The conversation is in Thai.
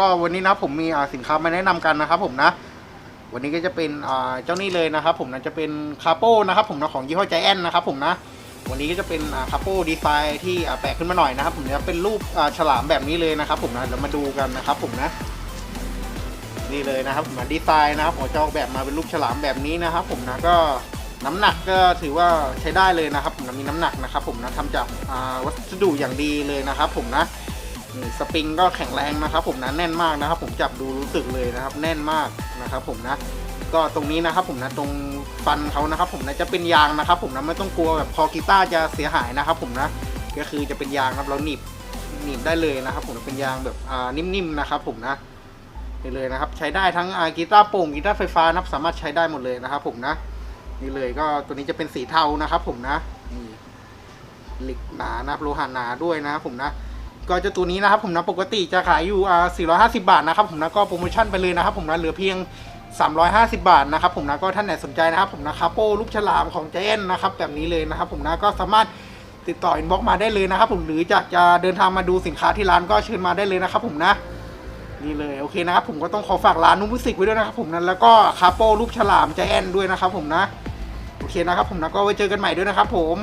ก็วันนี้นะผมมีสินค้ามาแนะนำกันนะครับผมนะ วันนี้ก็จะเป็นเจ้านี่เลยนะครับ ผมนะจะเป็นคาโป้นะครับผมนะของยี่ห้อใจแอนนะครับผมนะวันนี้ก็จะเป็นคาโป้ดีไซน์ที่แปลกขึ้นมาหน่อยนะครับผมจะเป็นรูปฉลามแบบนี้เลยนะครับ ผมนะเดี๋ยวมาดูกันนะครับ ผมนะ นี่เลยนะครับผมดีไซน์นะครับผมจะออกแบบมาเป็นรูปฉลามแบบนี้นะครับ ผมนะก็น้ำหนักก็ถือว่าใช้ได้เลยนะครับ ผมนะมีน้ำหนักนะครับ ผมนะทำจากวัสดุอย่างดีเลยนะครับ ผมนะ นี่สปริงก็แข็งแรงนะครับ ผมนะแน่นมากนะครับ ผมจับดูรู้สึกเลยนะครับ แน่นมากนะครับ ผมนะ ก็ตรงนี้นะครับ ผมนะตรงฟันเขานะครับ ผมนะจะเป็นยางนะครับ ผมนะไม่ต้องกลัวแบบคอกีตาร์จะเสียหายนะครับ ผมนะก็คือจะเป็นยางครับเราหนีบหนีบได้เลยนะครับ ผมเป็นยางแบบอ่านิ่มๆนะครับ ผมนะนี่เลยนะครับ ใช้ได้ทั้งกีตาร์โปร่งกีตาร์ไฟฟ้านะครับสามารถใช้ได้หมดเลยนะครับ ผมนะนี่เลยก็ตัวนี้จะเป็นสีเทานะครับ ผมนะนี่เหล็กหนานะครับโลหะหนาด้วยนะครับผมนะ ก็เจะตัวนี้นะครับผมนะปกติจะขายอยู่อ่า450 บาทนะครับผมนะก็โปรโมชั่นไปเลยนะครับผมนะเหลือเพียง 350 บาทนะครับผมนะก็ท่านไหนสนใจนะครับผมนะคาโป้ลูกฉลามของเจนนะครับแบบนี้เลยนะครับผมนะก็สามารถติดต่ออินบ็อกมาได้เลยนะครับผมหรือจากจะเดินทางมาดูสินค้าที่ร้านก็เชิญมาได้เลยนะครับผมนะนี่เลยโอเคนะครับผมก็ต้องขอฝากร้านนุ่มมิสิกไว้ด้วยนะครับผมนะแล้วก็คาโป้รูปฉลามใจแอนด้วยนะครับผมนะโอเคนะครับผมนะก็ไว้เจอกันใหม่ด้วยนะครับผม